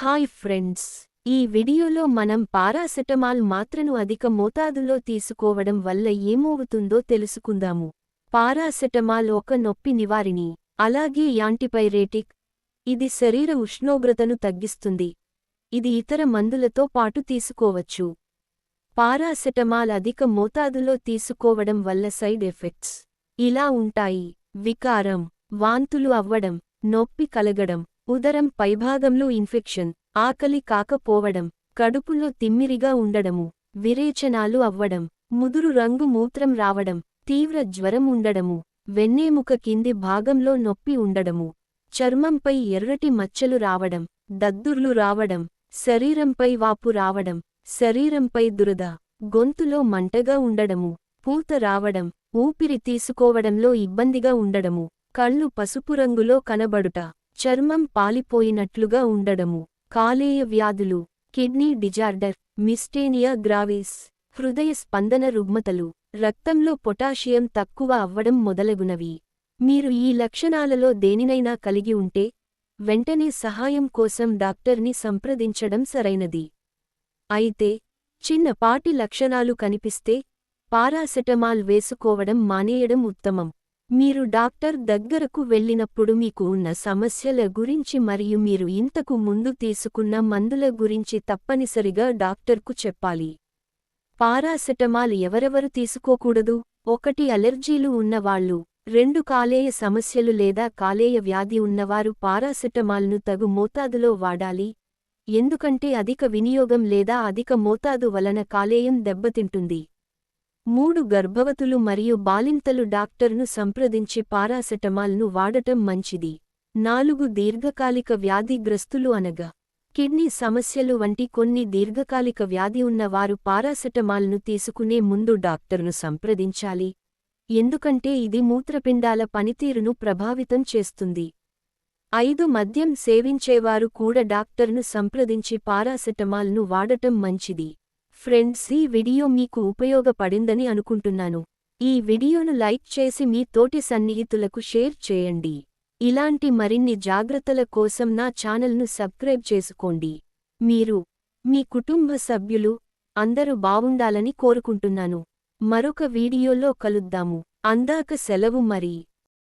Hi friends ఈ వీడియోలో మనం పారాసెటమాల్ మాత్రను అధిక మోతాదులో తీసుకోవడం వల్ల ఏమవుతుందో తెలుసుకుందాము. పారాసెటమాల్ ఒక నొప్పి నివారిణి అలాగే యాంటిపైరేటిక్. ఇది శరీర ఉష్ణోగ్రతను తగ్గిస్తుంది. ఇది ఇతర మందులతో పాటు తీసుకోవచ్చు. పారాసెటమాల్ అధిక మోతాదులో తీసుకోవడం వల్ల సైడ్ ఎఫెక్ట్స్ ఇలా ఉంటాయి. వికారం వాంతులు అవ్వడం నొప్పి కలగడం ఉదరం పైభాగంలో ఇన్ఫెక్షన్ ఆకలి కాకపోవడం కడుపులో తిమ్మిరిగా ఉండడము విరేచనాలు అవ్వడం ముదురు రంగు మూత్రం రావడం తీవ్ర జ్వరం ఉండడము వెన్నేముక కింది భాగంలో నొప్పి ఉండడము చర్మంపై ఎర్రటి మచ్చలు రావడం దద్దుర్లు రావడం శరీరంపై వాపు రావడం శరీరంపై దురద గొంతులో మంటగా ఉండడము పూత రావడం ఊపిరి తీసుకోవడంలో ఇబ్బందిగా ఉండడము కళ్ళు పసుపు రంగులో కనబడుట. చర్మం పాలిపోయినట్లుగా ఉండడము. కాలేయ వ్యాధులు కిడ్నీ డిజార్డర్ మిస్టేనియా గ్రావిస్ హృదయ స్పందన రుగ్మతలు రక్తంలో పొటాషియం తక్కువ అవ్వడం మొదలగునవి. మీరు ఈ లక్షణాలలో దేనినైనా కలిగి ఉంటే వెంటనే సహాయం కోసం డాక్టర్ని సంప్రదించడం సరైనది. అయితే చిన్నపాటి లక్షణాలు కనిపిస్తే పారాసెటమాల్ వేసుకోవడం మానేయడం ఉత్తమం. మీరు డాక్టర్ దగ్గరకు వెళ్ళినప్పుడు మీకు ఉన్న సమస్యల గురించి మరియు మీరు ఇంతకు ముందు తీసుకున్న మందుల గురించి తప్పనిసరిగా డాక్టర్కు చెప్పాలి. పారాసెటమాల్ ఎవరెవరు తీసుకోకూడదు? ఒకటి అలెర్జీలు ఉన్నవాళ్ళు రెండు కాలేయ సమస్యలు లేదా కాలేయ వ్యాధి ఉన్నవారు పారాసెటమాల్ను తగు మోతాదులో వాడాలి. ఎందుకంటే అధిక వినియోగం లేదా అధిక మోతాదు వలన కాలేయం దెబ్బతింటుంది. మూడు గర్భవతులు మరియు బాలింతలు డాక్టర్ను సంప్రదించి పారాసెటమాల్ను వాడటం మంచిది. నాలుగు దీర్ఘకాలిక వ్యాధిగ్రస్తులు అనగా కిడ్నీ సమస్యలు వంటి కొన్ని దీర్ఘకాలిక వ్యాధి ఉన్న వారు పారాసెటమాల్ను తీసుకునే ముందు డాక్టర్ను సంప్రదించాలి. ఎందుకంటే ఇది మూత్రపిండాల పనితీరును ప్రభావితం చేస్తుంది. ఐదు మద్యం సేవించేవారు కూడా డాక్టర్ను సంప్రదించి పారాసెటమాల్ను వాడటం మంచిది. ఫ్రెండ్స్ ఈ వీడియో మీకు ఉపయోగపడిందని అనుకుంటున్నాను. ఈ వీడియోను లైక్ చేసి మీ తోటి సన్నిహితులకు షేర్ చేయండి. ఇలాంటి మరిన్ని జాగ్రత్తల కోసం నా ఛానల్ను సబ్స్క్రైబ్ చేసుకోండి. మీరు మీ కుటుంబ సభ్యులు అందరూ బావుండాలని కోరుకుంటున్నాను. మరొక వీడియోలో కలుద్దాము. అందాక సెలవు మరి.